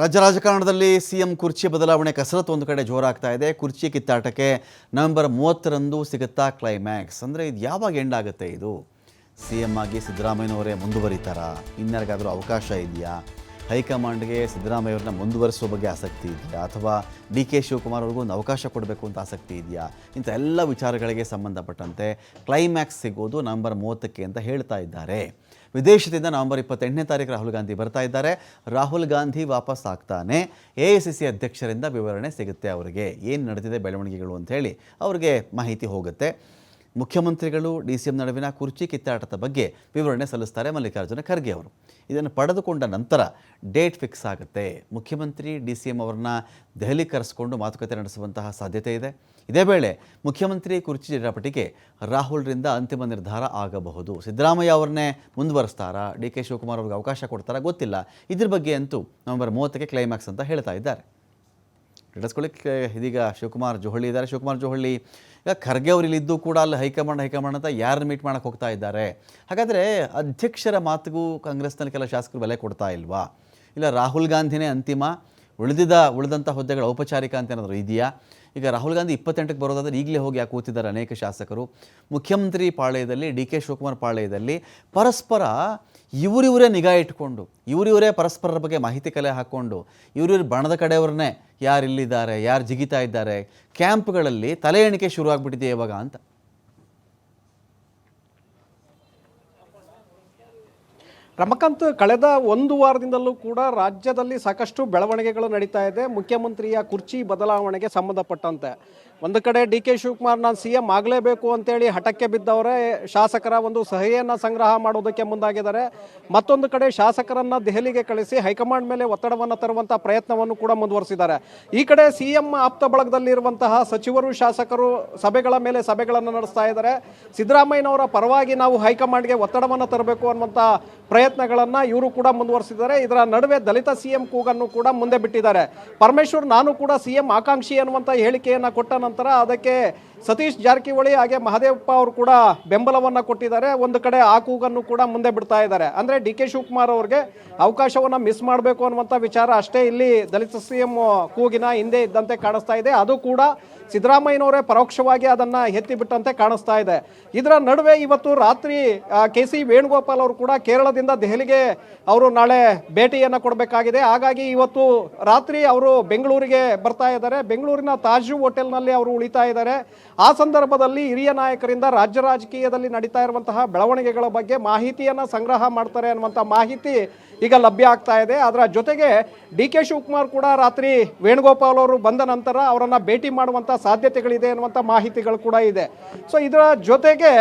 ರಾಜ್ಯ ರಾಜಕಾರಣದಲ್ಲಿ ಸಿಎಂ ಕುರ್ಚಿ ಬದಲಾವಣೆ ಕಸರತ್ತು ಒಂದು ಕಡೆ ಜೋರಾಗ್ತಾ ಇದೆ. ಕುರ್ಚಿ ಕಿತ್ತಾಟಕ್ಕೆ ನವೆಂಬರ್ ಮೂವತ್ತರಂದು ಸಿಗುತ್ತಾ ಕ್ಲೈಮ್ಯಾಕ್ಸ್ ಅಂದರೆ ಇದು ಯಾವಾಗ ಎಂಡ್ ಆಗುತ್ತೆ ಇದು? ಸಿ ಎಂ ಆಗಿ ಸಿದ್ದರಾಮಯ್ಯನವರೇ ಮುಂದುವರಿತಾರಾ? ಇನ್ಯಾರಿಗಾದರೂ ಅವಕಾಶ ಇದೆಯಾ? ಹೈಕಮಾಂಡ್ಗೆ ಸಿದ್ದರಾಮಯ್ಯವ್ರನ್ನ ಮುಂದುವರಿಸುವ ಬಗ್ಗೆ ಆಸಕ್ತಿ ಇದೆಯಾ? ಅಥವಾ ಡಿ ಕೆ ಶಿವಕುಮಾರ್ ಅವ್ರಿಗೂ ಒಂದು ಅವಕಾಶ ಕೊಡಬೇಕು ಅಂತ ಆಸಕ್ತಿ ಇದೆಯಾ? ಇಂಥ ಎಲ್ಲ ವಿಚಾರಗಳಿಗೆ ಸಂಬಂಧಪಟ್ಟಂತೆ ಕ್ಲೈಮ್ಯಾಕ್ಸ್ ಸಿಗೋದು ನವೆಂಬರ್ ಮೂವತ್ತಕ್ಕೆ ಅಂತ ಹೇಳ್ತಾ ಇದ್ದಾರೆ. ವಿದೇಶದಿಂದ ನವೆಂಬರ್ ಇಪ್ಪತ್ತೆಂಟನೇ ತಾರೀಕು ರಾಹುಲ್ ಗಾಂಧಿ ಬರ್ತಾ ಇದ್ದಾರೆ. ರಾಹುಲ್ ಗಾಂಧಿ ವಾಪಸ್ ಆಗ್ತಾನೆ. ಎ ಐ ಸಿ ಸಿ ಅಧ್ಯಕ್ಷರಿಂದ ವಿವರಣೆ ಸಿಗುತ್ತೆ ಅವರಿಗೆ. ಏನು ನಡೆದಿದೆ ಬೆಳವಣಿಗೆಗಳು ಅಂಥೇಳಿ ಅವ್ರಿಗೆ ಮಾಹಿತಿ ಹೋಗುತ್ತೆ. ಮುಖ್ಯಮಂತ್ರಿಗಳು ಡಿ ಸಿ ಎಂ ನಡುವಿನ ಕುರ್ಚಿ ಕಿತ್ತಾಟದ ಬಗ್ಗೆ ವಿವರಣೆ ಸಲ್ಲಿಸ್ತಾರೆ ಮಲ್ಲಿಕಾರ್ಜುನ ಖರ್ಗೆ ಅವರು. ಇದನ್ನು ಪಡೆದುಕೊಂಡ ನಂತರ ಡೇಟ್ ಫಿಕ್ಸ್ ಆಗುತ್ತೆ. ಮುಖ್ಯಮಂತ್ರಿ ಡಿ ಸಿ ಎಂ ಅವರನ್ನ ದೆಹಲಿ ಕರೆಸಿಕೊಂಡು ಮಾತುಕತೆ ನಡೆಸುವಂತಹ ಸಾಧ್ಯತೆ ಇದೆ. ಇದೇ ವೇಳೆ ಮುಖ್ಯಮಂತ್ರಿ ಕುರ್ಚಿ ಜಟಾಪಟಿಗೆ ರಾಹುಲ್ರಿಂದ ಅಂತಿಮ ನಿರ್ಧಾರ ಆಗಬಹುದು. ಸಿದ್ದರಾಮಯ್ಯ ಅವರನ್ನೇ ಮುಂದುವರಿಸ್ತಾರಾ? ಡಿ ಕೆ ಶಿವಕುಮಾರ್ ಅವ್ರಿಗೆ ಅವಕಾಶ ಕೊಡ್ತಾರಾ? ಗೊತ್ತಿಲ್ಲ. ಇದ್ರ ಬಗ್ಗೆ ಅಂತೂ ನವೆಂಬರ್ ಮೂವತ್ತಕ್ಕೆ ಕ್ಲೈಮ್ಯಾಕ್ಸ್ ಅಂತ ಹೇಳ್ತಾ ಇದ್ದಾರೆ. ಹಿಡಿಸ್ಕೊಳ್ಳಿಕ್ಕೆ ಇದೀಗ ಶಿವಕುಮಾರ್ ಜೋಹಳ್ಳಿ ಇದ್ದಾರೆ. ಶಿವಕುಮಾರ್ ಜೋಹಳ್ಳಿ, ಈಗ ಖರ್ಗೆ ಅವರು ಇಲ್ಲಿದ್ದು ಕೂಡ ಅಲ್ಲಿ ಹೈಕಮಾಂಡ್ ಹೈಕಮಾಂಡ್ ಅಂತ ಯಾರನ್ನು ಮೀಟ್ ಮಾಡಕ್ಕೆ ಹೋಗ್ತಾ ಇದ್ದಾರೆ? ಹಾಗಾದರೆ ಅಧ್ಯಕ್ಷರ ಮಾತಿಗೂ ಕಾಂಗ್ರೆಸ್ನಲ್ಲಿ ಕೆಲ ಶಾಸಕರು ಬೆಲೆ ಕೊಡ್ತಾ ಇಲ್ವಾ? ಇಲ್ಲ ರಾಹುಲ್ ಗಾಂಧಿನೇ ಅಂತಿಮ? ಉಳಿದಿದ್ದ ಉಳಿದಂಥ ಹುದ್ದೆಗಳ ಔಪಚಾರಿಕ ಅಂತ ಏನಾದರೂ ಇದೆಯಾ? ಈಗ ರಾಹುಲ್ ಗಾಂಧಿ ಇಪ್ಪತ್ತೆಂಟಕ್ಕೆ ಬರೋದಾದ್ರೆ ಈಗಲೇ ಹೋಗಿ ಯಾಕೆ ಕೂತಿದ್ದಾರೆ ಅನೇಕ ಶಾಸಕರು. ಮುಖ್ಯಮಂತ್ರಿ ಪಾಳ್ಯದಲ್ಲಿ, ಡಿ ಕೆ ಶಿವಕುಮಾರ್ ಪಾಳ್ಯದಲ್ಲಿ ಪರಸ್ಪರ ಇವರಿವರೇ ನಿಗಾ ಇಟ್ಕೊಂಡು, ಇವರಿವರೇ ಪರಸ್ಪರರ ಬಗ್ಗೆ ಮಾಹಿತಿ ಕಲೆ ಹಾಕ್ಕೊಂಡು, ಇವರಿವ್ರ ಬಣದ ಕಡೆಯವ್ರನ್ನೇ ಯಾರು ಇಲ್ಲಿದ್ದಾರೆ ಯಾರು ಜಿಗಿತಾ ಇದ್ದಾರೆ, ಕ್ಯಾಂಪ್ಗಳಲ್ಲಿ ತಲೆ ಎಣಿಕೆ ಶುರು ಆಗಿಬಿಟ್ಟಿದೆ ಇವಾಗ ಅಂತ. ರಮಕಾಂತ್, ಕಳೆದ ಒಂದು ವಾರದಿಂದಲೂ ಕೂಡ ರಾಜ್ಯದಲ್ಲಿ ಸಾಕಷ್ಟು ಬೆಳವಣಿಗೆಗಳು ನಡೀತಾ ಇದೆ. ಮುಖ್ಯಮಂತ್ರಿಯ ಕುರ್ಚಿ ಬದಲಾವಣೆಗೆ ಸಂಬಂಧಪಟ್ಟಂತೆ. ಒಂದು ಕಡೆ ಡಿ ಕೆ ಶಿವಕುಮಾರ್, ನಾನು ಸಿ ಎಂ ಆಗಲೇಬೇಕು ಅಂತೇಳಿ ಹಠಕ್ಕೆ ಬಿದ್ದವರೇ, ಶಾಸಕರ ಒಂದು ಸಹಿಯನ್ನು ಸಂಗ್ರಹ ಮಾಡೋದಕ್ಕೆ ಮುಂದಾಗಿದ್ದಾರೆ. ಮತ್ತೊಂದು ಕಡೆ ಶಾಸಕರನ್ನು ದೆಹಲಿಗೆ ಕಳಿಸಿ ಹೈಕಮಾಂಡ್ ಮೇಲೆ ಒತ್ತಡವನ್ನು ತರುವಂಥ ಪ್ರಯತ್ನವನ್ನು ಕೂಡ ಮುಂದುವರಿಸಿದ್ದಾರೆ. ಈ ಕಡೆ ಸಿ ಎಂ ಆಪ್ತ ಬಳಗದಲ್ಲಿರುವಂತಹ ಸಚಿವರು, ಶಾಸಕರು ಸಭೆಗಳ ಮೇಲೆ ಸಭೆಗಳನ್ನು ನಡೆಸ್ತಾ ಇದ್ದಾರೆ. ಸಿದ್ದರಾಮಯ್ಯನವರ ಪರವಾಗಿ ನಾವು ಹೈಕಮಾಂಡ್ಗೆ ಒತ್ತಡವನ್ನು ತರಬೇಕು ಅನ್ನುವಂಥ ಪ್ರಯತ್ನಗಳನ್ನ ಇವರು ಕೂಡ ಮುಂದುವರಿಸಿದ್ದಾರೆ. ಇದರ ನಡುವೆ ದಲಿತ ಸಿಎಂ ಕೂಗನ್ನು ಕೂಡ ಮುಂದೆ ಬಿಟ್ಟಿದ್ದಾರೆ. ಪರಮೇಶ್ವರ್ ನಾನು ಕೂಡ ಸಿಎಂ ಆಕಾಂಕ್ಷಿ ಅನ್ನುವಂಥ ಹೇಳಿಕೆಯನ್ನ ಕೊಟ್ಟ ನಂತರ ಅದಕ್ಕೆ ಸತೀಶ್ ಜಾರಕಿಹೊಳಿ ಹಾಗೆ ಮಹದೇವಪ್ಪ ಅವರು ಕೂಡ ಬೆಂಬಲವನ್ನ ಕೊಟ್ಟಿದ್ದಾರೆ. ಒಂದು ಕಡೆ ಆ ಕೂಗನ್ನು ಕೂಡ ಮುಂದೆ ಬಿಡ್ತಾ ಇದ್ದಾರೆ. ಅಂದ್ರೆ ಡಿ ಕೆ ಶಿವಕುಮಾರ್ ಅವ್ರಿಗೆ ಅವಕಾಶವನ್ನ ಮಿಸ್ ಮಾಡಬೇಕು ಅನ್ನುವಂಥ ವಿಚಾರ ಅಷ್ಟೇ ಇಲ್ಲಿ ದಲಿತ ಸಿಎಂ ಕೂಗಿನ ಹಿಂದೆ ಇದ್ದಂತೆ ಕಾಣಿಸ್ತಾ ಇದೆ. ಅದು ಕೂಡ ಸಿದ್ದರಾಮಯ್ಯನವರೇ ಪರೋಕ್ಷವಾಗಿ ಅದನ್ನು ಎತ್ತಿಬಿಟ್ಟಂತೆ ಕಾಣಿಸ್ತಾ ಇದೆ. ಇದರ ನಡುವೆ ಇವತ್ತು ರಾತ್ರಿ ಕೆ ಸಿ ವೇಣುಗೋಪಾಲ್ ಅವರು ಕೂಡ ಕೇರಳದಿಂದ ದೆಹಲಿಗೆ ಅವರು ನಾಳೆ ಭೇಟಿಯನ್ನು ಕೊಡಬೇಕಾಗಿದೆ. ಹಾಗಾಗಿ ಇವತ್ತು ರಾತ್ರಿ ಅವರು ಬೆಂಗಳೂರಿಗೆ ಬರ್ತಾ ಇದ್ದಾರೆ. ಬೆಂಗಳೂರಿನ ತಾಜು ಹೋಟೆಲ್ನಲ್ಲಿ ಅವರು ಉಳಿತಾ ಇದ್ದಾರೆ. ಆ ಸಂದರ್ಭದಲ್ಲಿ ಹಿರಿಯ ನಾಯಕರಿಂದ ರಾಜ್ಯ ರಾಜಕೀಯದಲ್ಲಿ ನಡೀತಾ ಇರುವಂತಹ ಬೆಳವಣಿಗೆಗಳ ಬಗ್ಗೆ ಮಾಹಿತಿಯನ್ನು ಸಂಗ್ರಹ ಮಾಡ್ತಾರೆ ಅನ್ನುವಂಥ ಮಾಹಿತಿ ಈಗ ಲಭ್ಯ ಆಗ್ತಾ ಇದೆ. ಅದರ ಜೊತೆಗೆ ಡಿ ಕೆ ಶಿವಕುಮಾರ್ ಕೂಡ ರಾತ್ರಿ ವೇಣುಗೋಪಾಲ್ ಅವರು ಬಂದ ನಂತರ ಅವರನ್ನು ಭೇಟಿ ಮಾಡುವಂಥ ಸಾಧ್ಯತೆಗಳಿದೆ ಅನ್ನುವಂಥ ಮಾಹಿತಿಗಳು ಕೂಡ ಇದೆ. ಸೊ ಇದರ ಜೊತೆಗೆ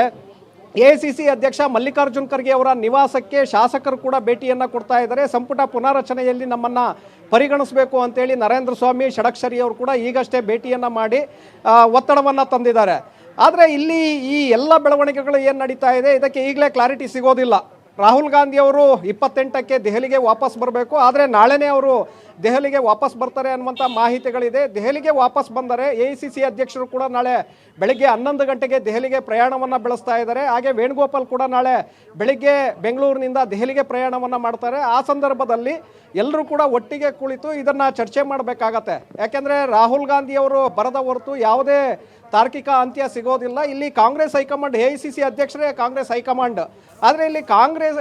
ಎ ಅಧ್ಯಕ್ಷ ಮಲ್ಲಿಕಾರ್ಜುನ್ ಖರ್ಗೆ ಅವರ ನಿವಾಸಕ್ಕೆ ಶಾಸಕರು ಕೂಡ ಭೇಟಿಯನ್ನು ಕೊಡ್ತಾ ಇದ್ದಾರೆ. ಸಂಪುಟ ಪುನಾರಚನೆಯಲ್ಲಿ ನಮ್ಮನ್ನು ಪರಿಗಣಿಸಬೇಕು ಅಂತೇಳಿ ನರೇಂದ್ರ ಸ್ವಾಮಿ, ಷಡಕ್ಷರಿ ಅವರು ಕೂಡ ಈಗಷ್ಟೇ ಭೇಟಿಯನ್ನು ಮಾಡಿ ಒತ್ತಡವನ್ನು ತಂದಿದ್ದಾರೆ. ಆದರೆ ಇಲ್ಲಿ ಈ ಎಲ್ಲ ಬೆಳವಣಿಗೆಗಳು ಏನು ನಡೀತಾ ಇದೆ, ಇದಕ್ಕೆ ಈಗಲೇ ಕ್ಲಾರಿಟಿ ಸಿಗೋದಿಲ್ಲ. ರಾಹುಲ್ ಗಾಂಧಿ ಅವರು ಇಪ್ಪತ್ತೆಂಟಕ್ಕೆ ದೆಹಲಿಗೆ ವಾಪಸ್ ಬರಬೇಕು. ಆದರೆ ನಾಳೆನೇ ಅವರು ದೆಹಲಿಗೆ ವಾಪಸ್ ಬರ್ತಾರೆ ಅನ್ನುವಂಥ ಮಾಹಿತಿಗಳಿದೆ. ದೆಹಲಿಗೆ ವಾಪಸ್ ಬಂದರೆ ಎ ಅಧ್ಯಕ್ಷರು ಕೂಡ ನಾಳೆ ಬೆಳಗ್ಗೆ ಹನ್ನೊಂದು ಗಂಟೆಗೆ ದೆಹಲಿಗೆ ಪ್ರಯಾಣವನ್ನು ಬೆಳೆಸ್ತಾ ಇದ್ದಾರೆ. ಹಾಗೆ ವೇಣುಗೋಪಾಲ್ ಕೂಡ ನಾಳೆ ಬೆಳಿಗ್ಗೆ ಬೆಂಗಳೂರಿನಿಂದ ದೆಹಲಿಗೆ ಪ್ರಯಾಣವನ್ನು ಮಾಡ್ತಾರೆ. ಆ ಸಂದರ್ಭದಲ್ಲಿ ಎಲ್ಲರೂ ಕೂಡ ಒಟ್ಟಿಗೆ ಕುಳಿತು ಇದನ್ನು ಚರ್ಚೆ ಮಾಡಬೇಕಾಗತ್ತೆ. ಯಾಕೆಂದರೆ ರಾಹುಲ್ ಗಾಂಧಿ ಅವರು ಬರದ ಹೊರತು ಯಾವುದೇ ತಾರ್ಕಿಕ ಅಂತ್ಯ ಸಿಗೋದಿಲ್ಲ. ಇಲ್ಲಿ ಕಾಂಗ್ರೆಸ್ ಹೈಕಮಾಂಡ್, ಎ ಸಿ ಅಧ್ಯಕ್ಷರೇ ಕಾಂಗ್ರೆಸ್ ಹೈಕಮಾಂಡ್. ಆದರೆ ಇಲ್ಲಿ ಕಾಂಗ್ರೆಸ್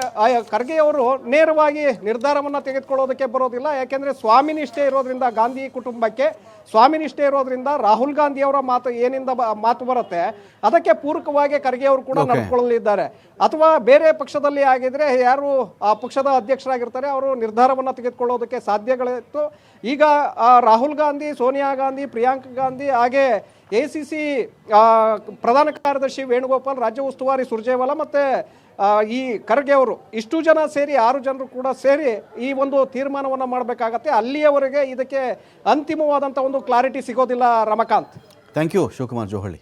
ಖರ್ಗೆಯವರು ನೇರವಾಗಿ ನಿರ್ಧಾರವನ್ನು ತೆಗೆದುಕೊಳ್ಳೋದಕ್ಕೆ ಬರೋದಿಲ್ಲ. ಯಾಕೆಂದರೆ ಸ್ವಾಮಿನಿಷ್ಠೆ ಇರೋದ್ರಿಂದ ಗಾಂಧಿ ಕುಟುಂಬಕ್ಕೆ ಸ್ವಾಮಿನಿಷ್ಠೆ ಇರೋದ್ರಿಂದ ರಾಹುಲ್ ಗಾಂಧಿ ಅವರ ಮಾತು ಏನಿಂದ ಮಾತು ಬರುತ್ತೆ ಅದಕ್ಕೆ ಪೂರಕವಾಗಿ ಖರ್ಗೆ ಅವರು ಕೂಡ ನಡ್ಕೊಳ್ಳಲಿದ್ದಾರೆ. ಅಥವಾ ಬೇರೆ ಪಕ್ಷದಲ್ಲಿ ಆಗಿದ್ರೆ ಯಾರು ಆ ಪಕ್ಷದ ಅಧ್ಯಕ್ಷರಾಗಿರ್ತಾರೆ ಅವರು ನಿರ್ಧಾರವನ್ನು ತೆಗೆದುಕೊಳ್ಳೋದಕ್ಕೆ ಸಾಧ್ಯಗಳಿತ್ತು ಈಗ ರಾಹುಲ್ ಗಾಂಧಿ ಸೋನಿಯಾ ಗಾಂಧಿ ಪ್ರಿಯಾಂಕಾ ಗಾಂಧಿ ಹಾಗೆ ಎ ಸಿ ಸಿ ಪ್ರಧಾನ ಕಾರ್ಯದರ್ಶಿ ವೇಣುಗೋಪಾಲ್, ರಾಜ್ಯ ಉಸ್ತುವಾರಿ ಸುರ್ಜೇವಾಲಾ ಮತ್ತು ಈ ಖರ್ಗೆ ಅವರು, ಇಷ್ಟು ಜನ ಸೇರಿ, ಆರು ಜನರು ಕೂಡ ಸೇರಿ ಈ ಒಂದು ತೀರ್ಮಾನವನ್ನು ಮಾಡಬೇಕಾಗತ್ತೆ. ಅಲ್ಲಿಯವರೆಗೆ ಇದಕ್ಕೆ ಅಂತಿಮವಾದಂಥ ಒಂದು ಕ್ಲಾರಿಟಿ ಸಿಗೋದಿಲ್ಲ Ramakant. Thank you Shivakumar Johalli.